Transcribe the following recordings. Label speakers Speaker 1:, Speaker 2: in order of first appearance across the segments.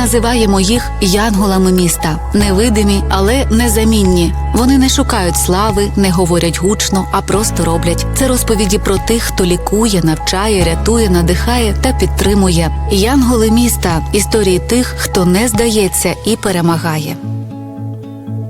Speaker 1: називаємо їх янголами міста, невидимі, але незамінні. Вони не шукають слави, не говорять гучно, а просто роблять. Це розповіді про тих, хто лікує, навчає, рятує, надихає та підтримує. Янголи міста історії тих, хто не здається і перемагає.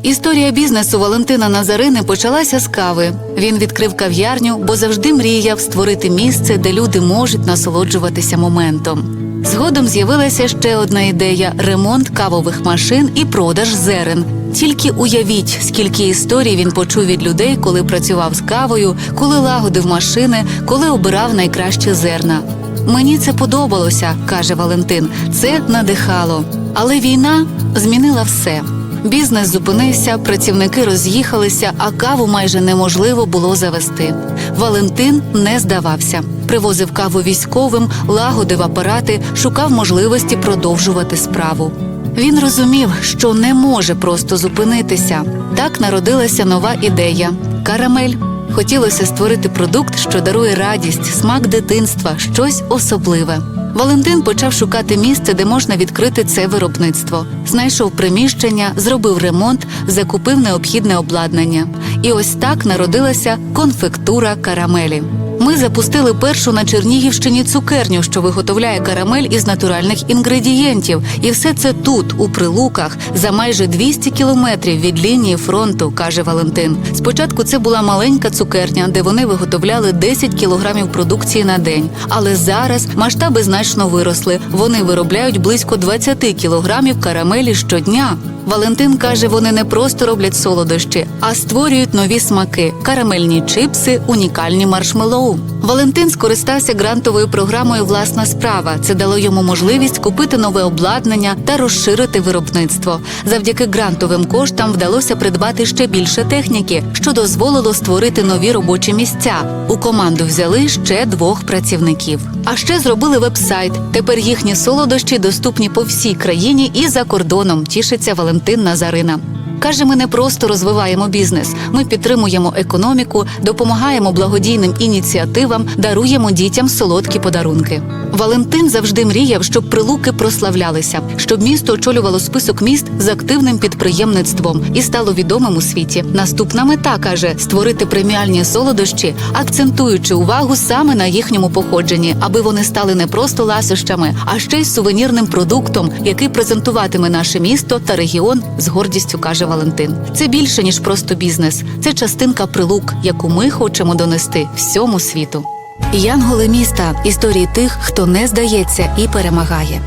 Speaker 1: Історія бізнесу Валентина Назарини почалася з кави. Він відкрив кав'ярню, бо завжди мріяв створити місце, де люди можуть насолоджуватися моментом. Згодом з'явилася ще одна ідея ремонт кавових машин і продаж зерен. Тільки уявіть, скільки історій він почув від людей, коли працював з кавою, коли лагодив машини, коли обирав найкращі зерна. Мені це подобалося, каже Валентин. Це надихало. Але війна змінила все. Бізнес зупинився, працівники роз'їхалися, а каву майже неможливо було завести. Валентин не здавався. Привозив каву військовим, лагодив апарати, шукав можливості продовжувати справу. Він розумів, що не може просто зупинитися. Так народилася нова ідея карамель. Хотілося створити продукт, що дарує радість, смак дитинства, щось особливе. Валентин почав шукати місце, де можна відкрити це виробництво. Знайшов приміщення, зробив ремонт, закупив необхідне обладнання. І ось так народилася конфектура карамелі. Ми запустили першу на Чернігівщині цукерню, що виготовляє карамель із натуральних інгредієнтів. І все це тут, у прилуках, за майже 200 кілометрів від лінії фронту, каже Валентин. Спочатку це була маленька цукерня, де вони виготовляли 10 кілограмів продукції на день. Але зараз масштаби значно виросли. Вони виробляють близько 20 кілограмів карамелі щодня. Валентин каже, вони не просто роблять солодощі, а створюють нові смаки: карамельні чипси, унікальні маршмеллоу. Валентин скористався грантовою програмою Власна справа. Це дало йому можливість купити нове обладнання та розширити виробництво. Завдяки грантовим коштам вдалося придбати ще більше техніки, що дозволило створити нові робочі місця. У команду взяли ще двох працівників. А ще зробили веб-сайт. Тепер їхні солодощі доступні по всій країні і за кордоном. Тішиться Валентин Назарина. Каже, ми не просто розвиваємо бізнес, ми підтримуємо економіку, допомагаємо благодійним ініціативам, даруємо дітям солодкі подарунки. Валентин завжди мріяв, щоб прилуки прославлялися, щоб місто очолювало список міст з активним підприємництвом і стало відомим у світі. Наступна мета каже створити преміальні солодощі, акцентуючи увагу саме на їхньому походженні, аби вони стали не просто ласощами, а ще й сувенірним продуктом, який презентуватиме наше місто та регіон з гордістю каже Валентин. Це більше ніж просто бізнес, це частинка прилук, яку ми хочемо донести всьому світу. Янголи міста історії тих, хто не здається і перемагає.